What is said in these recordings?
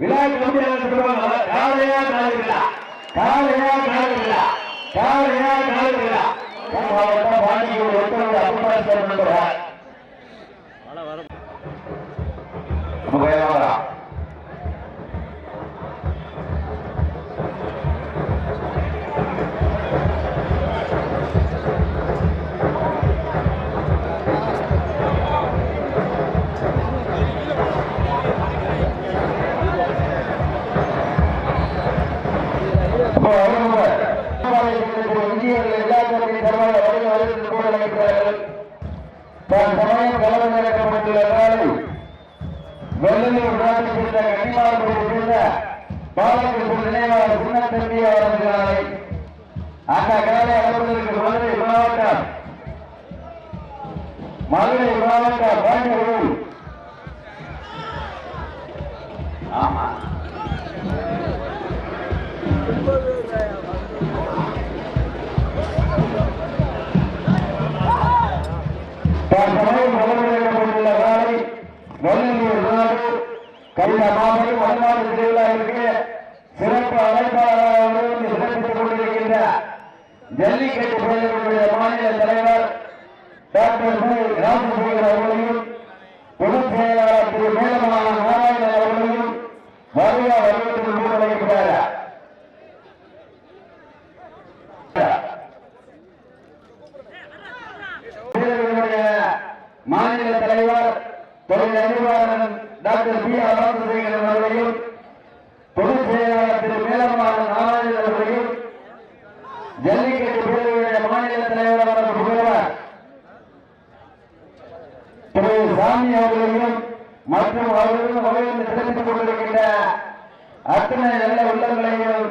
விழா கமிட்டியாளர் சொல்லுவாங்க காலையா காலையா காலையா காலையா காலையா காலையா மாவட்டம் பாண்டியூர் மதுரை மாவட்டம் பயணிகள். ஆமா. தற்சமயம் முதலிடப்பட்டுள்ள காலை திருவிழாவிற்கு சிறப்பு அழைப்பாளராக சிறப்பித்துக் கொண்டிருக்கின்ற ஜல்லிக்கட்டு மாநில தலைவர் டாக்டர் பி. அவர்களையும் பொதுச் செயலாளர் திரு. மேலமான நாராயணன் அவர்களையும் வருக வரவேற்று முன்வைக்கிறார் மாநில தலைவர் தொழில் அறிவாளர் டாக்டர் பி. ஆர். ராமசேகரன் அவர்களையும் பொதுச் செயலாளர் திரு மேலமான நாராயணன் அவர்களையும் ஜல்லிக்கட்டு பேரவையுடைய மாநில தலைவர் அவர்கள் புகழ்வார் திரு சாமி அவர்களையும் மற்றும் அவர்களும் வகையில் சிறப்பித்துக் கொண்டிருக்கின்ற அத்தனை நல்ல உள்ளங்களையும்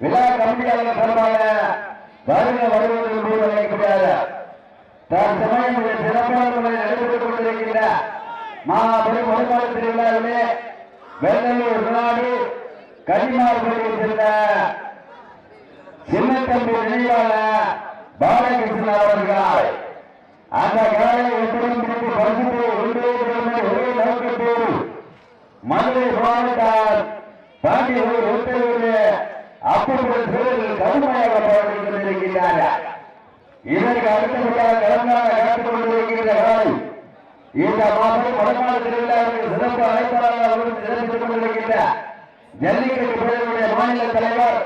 விழா கமிட்டியாளர் சார்பாக வருக வருவது என்று நினைக்கிறார் தற்சமயம் இந்த சிறப்பான முறையில் நடைபெற்றுக் கொண்டிருக்கின்ற மாபெரும் வருமான திருவிழாவிலே வெள்ளலூர் நாடு கன்னிமார்படியை சேர்ந்த சின்னத்தம்பி நினைவாள பாலகிருஷ்ணன் அவர்களால் அந்த காலை எப்படியும் பிடித்து பரிசுத்து ஒன்றே திறமை ஒரே நோக்கத்தோடு மதுரை மாவட்டம் பாண்டியூர் ஒத்தூரில் அப்படி சிலர்கள் கடுமையாக போராடிக் கொண்டிருக்கின்றார்கள் இதற்கு அடுத்தபடியாக கடந்த காத்துக் கொண்டிருக்கின்ற காலை இந்த மாதம் வடநாடு திருவிழாவிற்கு சிறப்பு அழைப்பாளராக சிறப்பித்துக் கொண்டிருக்கின்ற ஜல்லிக்கட்டு பேரவையுடைய மாநில தலைவர்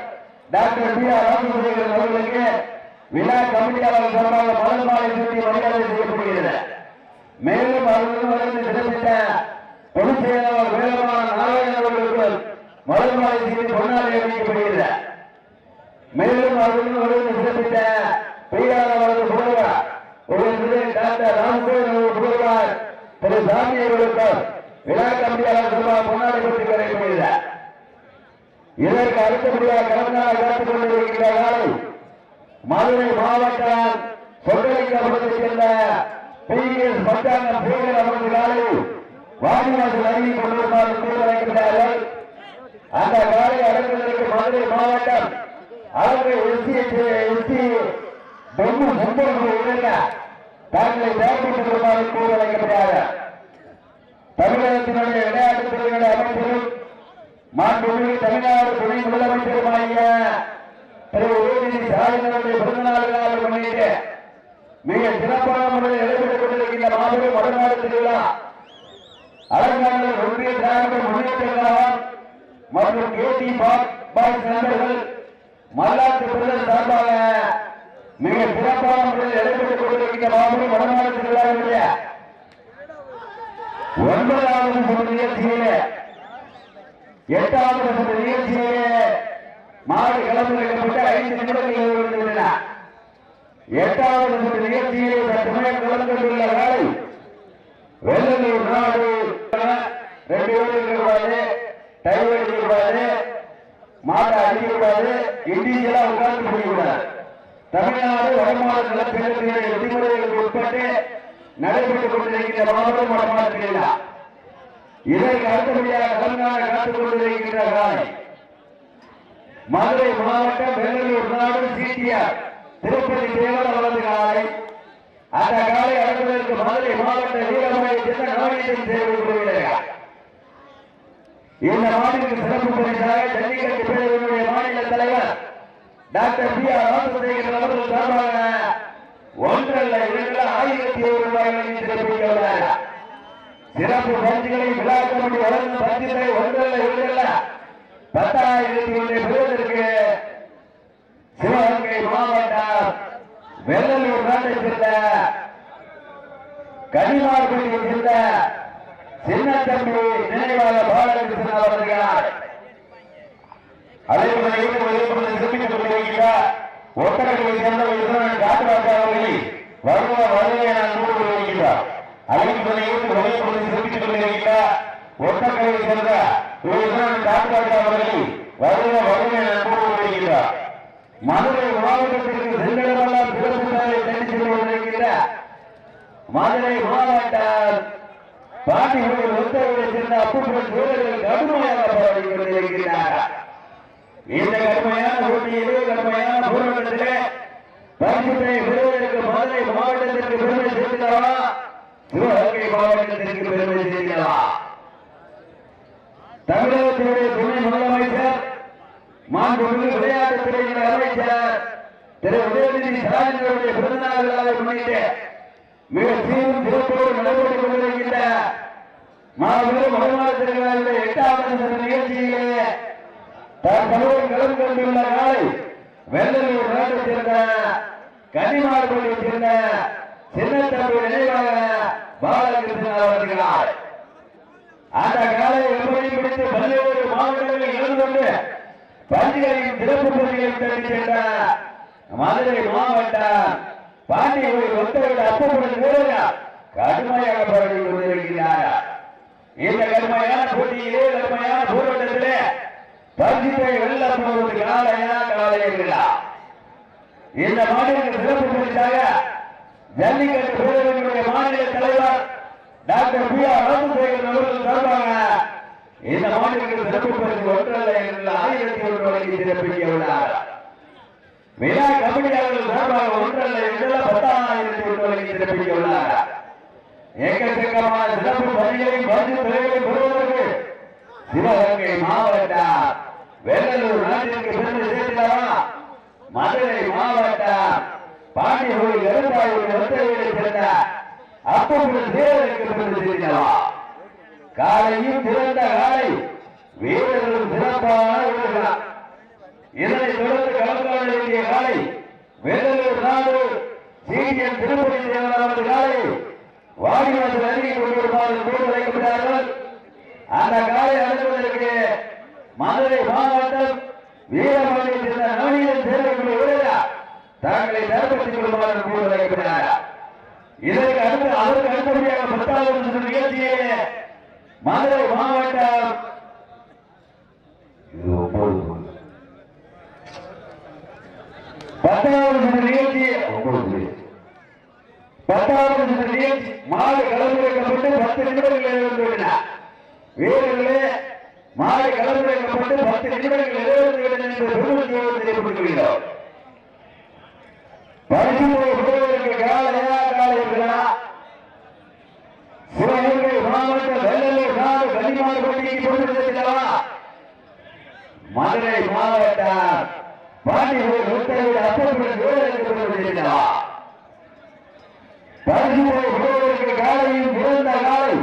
டாக்டர் பி ஆர் ராமசேகரன் அவர்களுக்கு விழா கமிட்டியாளர் சார்பாக மலர் மாலை சூட்டி மரியாதை செய்யப்படுகிறது. மேலும் அவர்களும் வளர்ந்து சிறப்பித்த பொதுச் செயலாளர் வேலமான நாராயணன் அவர்களுக்கு மலர் மாலை சூட்டி பொன்னாடை மேலும் அவர்களும் வளர்ந்து சிறப்பித்த பெரியார் அவரது புகழ்வார் ஒரு திரு டாக்டர் ராமசேகரன் அவர்கள் புகழ்வார் திரு சாமி அவர்களுக்கு விழா கமிட்டியாளர் சார்பாக பொன்னாடை பற்றி கிடைக்கப்படுகிறது இதற்கு அடுத்தபடியாக கலந்தால் காத்துக் கொண்டிருக்கிறார்கள் காலை மதுரை மாவட்டம் சொந்தளிக்கப்பட்டதைச் சேர்ந்த பி. எஸ். பட்டாங்கம் சேகர் அவரது காலை வாடிவாசல் அருகில் கொண்டிருப்பார் என்று அந்த காலை அடங்குவதற்கு மதுரை மாவட்டம் அவர்கள் எஸ்டி எஸ்டி பொம்மு சம்பவங்கள் இருக்க தாங்களை தயாரித்துக் கொள்ளுமாறு கூற அழைக்கிறார்கள் தமிழகத்தினுடைய விளையாட்டுத் துறையினுடைய அமைச்சரும் மாண்புமிகு தமிழ்நாடு துணை முதலமைச்சருமாகிய திரு உதயநிதி ஸ்டாலினுடைய பிறந்தநாள் விழாவை முன்னிட்டு மிக சிறப்பான முறையில் நடைபெற்றுக் கொண்டிருக்கின்ற மாபெரும் வடநாடு திருவிழா அலங்காநல்லூர் ஒன்றிய திராவிட முன்னேற்ற கழகம் மற்றும் கேடி பாய்ஸ் நண்பர்கள் மல்லாத்து பிரதர் சார்பாக மிக சிறப்பான முறையில் நடைபெற்றுக் கொண்டிருக்கின்ற மாபெரும் வடநாடு திருவிழாவுடைய ஒன்பதாவது சுற்று நிகழ்ச்சியிலே எட்டாவது சுற்று நிகழ்ச்சியிலே மாடு களமிறக்கப்பட்டு ஐந்து நிமிடங்கள் இருக்கின்றன எட்டாவது சுற்று நிகழ்ச்சியிலே தற்சமயம் கலந்து வேலை வெள்ளலூர் நாடு. ரெண்டு பேரும் இருக்கக்கூடாது டைவ் அடிக்கக்கூடாது மாட்டை அடிக்கக்கூடாது இண்டிவிஜுவலா உட்கார்ந்து பிடிக்கக்கூடாது தமிழ்நாடு வடமாநில நிலப்பேரத்தினுடைய விதிமுறைகளுக்கு உட்பட்டு நடைபெற்றுக் கொண்டிருக்கின்ற மாவட்டம் வடமாநில திருவிழா இதற்கு அடுத்தபடியாக தமிழ்நாடு காத்துக் கொண்டிருக்கின்ற காலை. மதுரை மாவட்டம் பெங்களூர் நாடு சிடிஆர் திருப்பதி தேவர அவரது காலை. அந்த காலை அடங்குவதற்கு மதுரை மாவட்ட வீரமலை திட்ட நவநீதம் சேவை கொள்கிறார்கள் இந்த மாநிலத்திற்கு சிறப்பு பரிசாக ஜல்லிக்கட்டு பேரவையினுடைய மாநில தலைவர் டாக்டர் பி ஆர் ராமசேகரன் அவர்கள் சார்பாக ஒன்றல்ல இரண்டு ஆயிரத்தி ஒரு ரூபாய் சிறப்பித்துள்ளார் சிறப்பு பரிசுகளை விழா கமிட்டி வழங்கும் பரிசுகளை ஒன்றல்ல இரண்டல்ல பத்தாயிரத்தி ஒன்றை பெறுவதற்கு சிவகங்கை மாவட்டம் வெள்ளலூர் நாட்டை சேர்ந்த கனிமார்பட்டியைச் சேர்ந்த சின்ன தம்பி நினைவாக பாலகிருஷ்ணன் அவர்கள் அழைப்பு கொண்டிருக்கிறார் சேர்ந்த விருதுநகர் காட்டுவாக்க அவர்களை வருவ வருகை நான் கூறு வருகிறார் அதே போல ஈடுபட்டு கொண்டிருக்கிறார் ஒட்டகங்களை சேர்ந்த விருதுநகர் காட்டுவாக்க அவர்களை வருவ வருகை நான் கூறு வருகிறார் மதுரை மாவட்டத்திற்கு சென்றடமெல்லாம் சிறப்பு சாலை தனித்து மதுரை மாவட்டம் பாட்டி உத்தரவை சேர்ந்த அப்புறம் வீரர்கள் கடுமையாக போராடி கொண்டிருக்கிறார் இந்த கடுமையான போட்டியிலே கடுமையான போராட்டத்திலே பரிசுத்தை பெறுவதற்கு மதுரை மாவட்டத்திற்கு பெருமை சேர்க்கிறவா? சிவகங்கை மாவட்டத்திற்கு பெருமை சேர்க்கிறவா? தமிழகத்தினுடைய துணை முதலமைச்சர் மாண்புமிகு விளையாட்டுத்துறையின் அமைச்சர் திரு உதயநிதி ஸ்டாலினுடைய பிறந்தநாள் விழாவை முன்னிட்டு மிக சீரும் சிறப்போடு நடைபெற்றுக் கொண்டிருக்கின்ற மாபெரும் வடமாநிலத்தினுடைய எட்டாவது சுற்று நிகழ்ச்சியிலே தற்போது கலந்து கொண்டுள்ள நாளை வெள்ளலூர் நாட்டைச் சேர்ந்த கன்னிமார்பள்ளியைச் சேர்ந்த சின்னத்தம்பி நினைவாக பாலகிருஷ்ணன் அவர்களால் அந்த காலை எப்படி பிடித்து பல்வேறு மாவட்டங்களில் இருந்து கொண்டு பள்ளிகளின் சிறப்பு பள்ளிகளை தெரிவிக்கின்ற மதுரை மாவட்டம் பாண்டியகுடி ஒத்தவிட அப்பப்புடன் வீரர்கள் கடுமையாக போராடி கொண்டிருக்கிறார். இந்த கடுமையான போட்டியிலே கடுமையான போராட்டத்திலே பரிசுத்தை வெல்ல போவது காலையா காலையா இந்த மாநிலத்தின் சிறப்பு பரிசாக ஜல்லிக்கட்டு பேரவையினுடைய மாநில தலைவர் டாக்டர் பி ஆர் ராமசேகரன் அவர்கள் சார்பாக இந்த மாநிலத்தின் சிறப்பு பரிசு ஒன்றல்ல என்ற ஆயிரத்தி ஒன்று வழங்கி சிறப்பிக்க உள்ளார். விழா கபடியாளர்கள் சார்பாக ஒன்றல்ல என்ற பத்தாயிரத்தி ஒன்று வழங்கி சிறப்பிக்க உள்ளார். ஏக்கச்சக்கமான சிறப்பு பணிகளையும் பரிசு துறைகளையும் பெறுவதற்கு சிவகங்கை மாவட்டம் வெள்ளலூர் நாட்டிற்கு பெருமை சேர்க்கிறவா மதுரை மாவட்டம் பாண்டியகுடி எருந்தாவூர் ஒத்தையை சேர்ந்த அப்போது தேவருக்கு பெருமை சேர்க்கிறவா காலையும் சிறந்த காலை வீரர்களும் சிறப்பான வீரர்களா இதனை தொடர்ந்து கலந்துகாண வேண்டிய காலை வேலூர் நாடு சீனியர் திருப்பதி தேவனாவது காலை வாடிவாசல் அருகே கொண்டிருப்பார்கள் வருமாறு வைக்கப்பட்டார்கள். அந்த காலை அனுப்புவதற்கு மதுரை மாவட்டம் வீரமணியை சேர்ந்த நவீன சேர்க்கக்கூடிய வீரர்? தங்களை தரப்பட்டுக் கொள்ளுமாறு கூறு வைக்கப்பட்டார் இதற்கு அடுத்து அதற்கு அடுத்தபடியாக பத்தாவது சுற்று மதுரை மாவட்டம் இது ஒன்பது பத்தாவது நிகழ்ச்சி ஒன்பது பத்தாவது நிகழ்ச்சி மாடு பத்து நிமிடங்கள் வீரர்களே மாடு பத்து நிமிடங்கள் நிறைவேறிவிட்டன என்று பெருமதியோடு தெரியப்படுத்துகிறோம் பரிசுகளை பெறுவதற்கு காலையா காலையா சிவகங்கை மாவட்ட வெள்ளலூர் நாடு கன்னிமார்பட்டிக்கு பொறுத்திருக்கிறவா மதுரை மாவட்டம் பரிசுகளை காலையும் பிறந்த காலை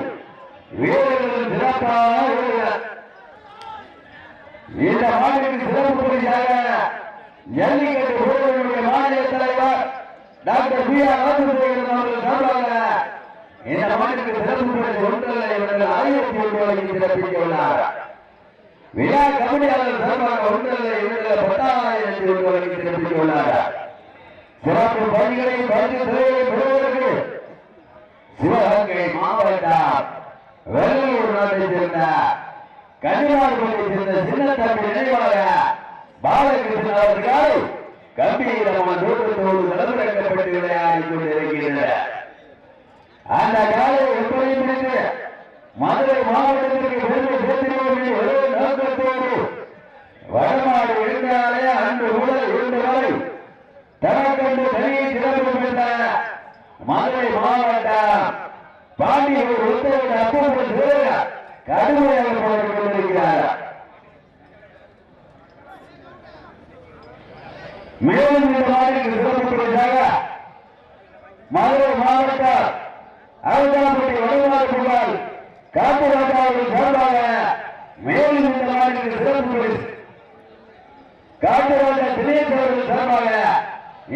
வீரர்கள் சிறப்பான இந்த மாநிலத்தின் சிறப்பு பகுதியாக ஜல்லிக்கட்டு போட்டியினுடைய மாநில தலைவர் டாக்டர் பி ஆர் ராமசேகரன் அவர்கள் சார்பாக இந்த மாநிலத்தின் சிறப்பு பரிசு ஒன்றல்ல இவர்கள் ஆயிரத்தி ஒன்று வழங்கி சிறப்பிக்க விழா கமிட்டியாளர் சார்பாக ஒன்றல்ல இவர்கள் பத்தாயிரத்தி ஒன்று வழங்கி சிறப்பிக்க சிறப்பு பணிகளை பரிசு துறையை பெறுவதற்கு சிவகங்கை மாவட்டம் வெள்ளூர் நாட்டை சேர்ந்த கன்னியாகுமரியை சேர்ந்த சின்னத்தம்பி நினைவாக பாலகிருஷ்ணன் அவர்கள் கம்பீரமான தோற்றத்தோடு கலந்துரைக்கப்பட்டு விளையாடி கொண்டிருக்கின்றனர். அந்த காலையை எப்படி பிடித்து மதுரை மாவட்டத்திற்கு பெருமை சேர்த்திருவோம் ஒரே நோக்கத்தோடு வடமாடு இருந்தாலே அன்று முதல் இன்று வரை தனக்கண்டு தனியை சிறப்பு பெற்ற மதுரை மாவட்டம். பாண்டியூர் உத்தரவிட அப்போது நடுமுறையாக போராடி கொண்டிருக்கிறார். மேலும் இந்த மாதிரி மதுரை மாவட்ட அரசாங்கத்தை வடமாறு கொண்டால் காப்பு சார்பாக மேலும் இந்த மாதிரி சிறப்பு காட்டுராஜா தினேஸ்வரர்கள் சார்பாக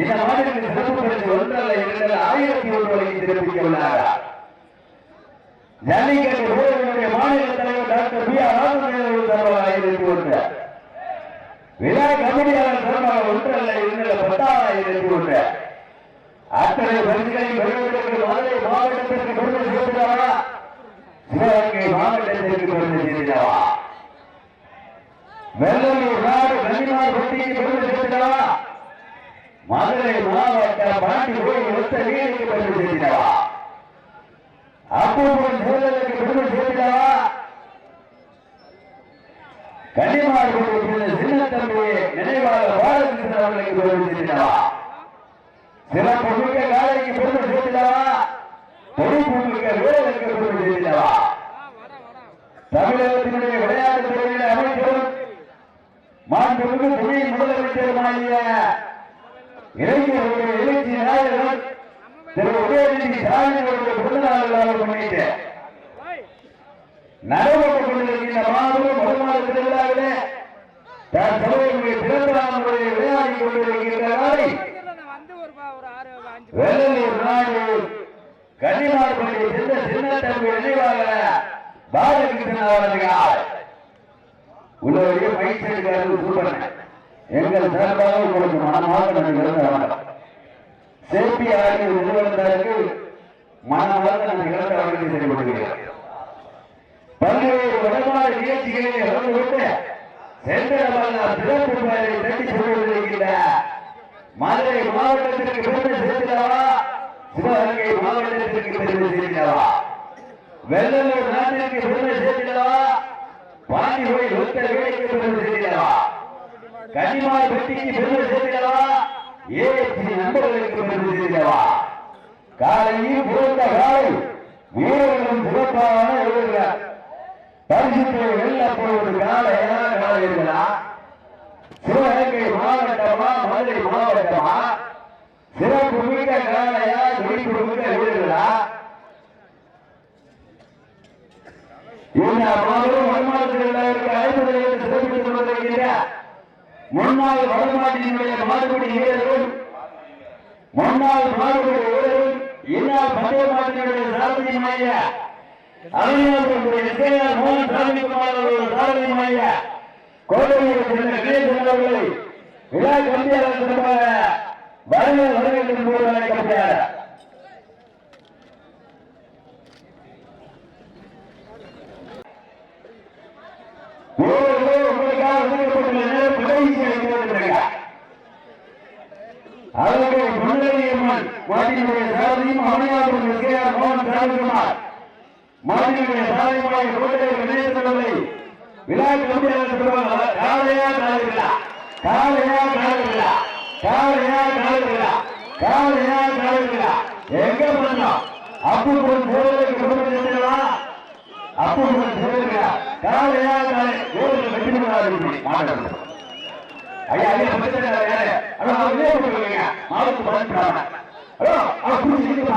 இந்த மாநிலத்தில் சிறப்பு பரிசு ஆயிரத்தி ஒரு வரை திருப்பிக்க உள்ளார். ஜல்லிக்கட்டு ஆறாயிரத்தி ஒன்று விழா கமிட்டியாளர் சிரமம் ஒன்றல்ல இரண்டு பத்தாயிரத்தி ஒன்று அத்தனை பரிசுகளை பெறுவதற்கு மதுரை மாவட்டத்திற்கு கொடுத்து சேர்க்கிறவா சிவகங்கை மாவட்டத்திற்கு கொடுத்து சேர்க்கிறவா வெள்ளலூர் நாடு கன்னிமார் பட்டியை கொடுத்து சேர்க்கிறவா மதுரை மாவட்ட பாண்டி போய் ஒத்த வீடுக்கு கொடுத்து சேர்க்கிறவா அப்போ சூழலுக்கு கொடுத்து கண்டிப்பாக சின்னத்தன்மையை நினைவாக வாழ்கின்றவர்களுக்கு பொருள் செய்திருக்கிறா சில பொருளுக்கு வேலைக்கு பொருள் செய்திருக்கிறா பொருள் பொருளுக்கு வேலைக்கு பொருள் செய்திருக்கிறா தமிழகத்தினுடைய விளையாட்டு துறையில அமைச்சரும் மாண்புமிகு துணை முதலமைச்சருமாகிய இளைஞர்களுடைய இளைஞர் நாயகர்கள் திரு உதயநிதி ஸ்டாலின் நடவடிக்கை மாபெரும் விளையாட்டு திருவிழாவிலே தான் சமூகத்தினுடைய பிறந்தநாளுடைய விளையாடி கொண்டிருக்கின்ற நாளை வேலூர் நாடு கன்னிமார் பள்ளியை சென்ற சின்னத்தம்பி நினைவாக பாதிக்கின்றனர் உள்ளவரையே பயிற்சி நான் சேப்பி ஆகிய நிறுவனத்திற்கு பல்வேறு விதமான நிகழ்ச்சிகளை நடந்து கொண்டு செந்திரமான பிறப்பு மேலை தட்டி கொண்டிருக்கின்ற மதுரை மாவட்டத்திற்கு பெருமை சேர்க்கிறாரா சிவகங்கை மாவட்டத்திற்கு வெள்ளலூர் நாட்டிற்கு பெருமை சேர்க்கிறாரா பாண்டிவை ஒத்தவேலைக்கு பெருமை சேர்க்கிறாரா கன்னிமார் பெட்டிக்கு பெருமை சேர்க்கிறாரா ஏசி நண்பர்களுக்கு பெருமை சேர்க்கிறாரா காலையில் பிறந்த காலை வீரர்களும் சிறப்பான பரிசுத்துறை வெளியில போய் ஒரு கால காலீர்களா சிவகங்கை மாவட்டமா மதுரை மாவட்டமா? சிறப்பு மிக்க காலையா துடிப்பு மிக்க வீடுகளா? இந்த மாபெரும் வருமானத்தில் இருக்கிற ஐம்பது சிறப்பித்துக் கொண்டிருக்கிற முன்னாள் வடநாட்டினுடைய மாறுபடி வீரர்கள் முன்னாள் மாறுபடி வீரர்கள் இன்னால் பந்தய மாட்டினுடைய சாரதி மைய விழா கல்வியாளர் வருகை வருகின்ற போது அழைக்கப்படுகிறார் அவருடைய முன்னேறியம்மன் வாட்டியினுடைய சாரதியும் அவனையாளர் மோகன் ராஜகுமார் மாநில சாலைமுறை கோட்டை கணேசனவை விநாயகர் நம்பியார் பெருமாள் காலையா காலவிழா காலையா. காலவிழா காலையா காலவிழா காலையா காலவிழா எங்க பண்ணோம் அப்புறம் சேவைகளுக்கு பெருமையா அப்புறம் சேவைகளா காலையா காலை வேறு வெற்றி மாட்டோம் ஐயா ஐயா அமைச்சர் மாவட்ட பழனிசாமி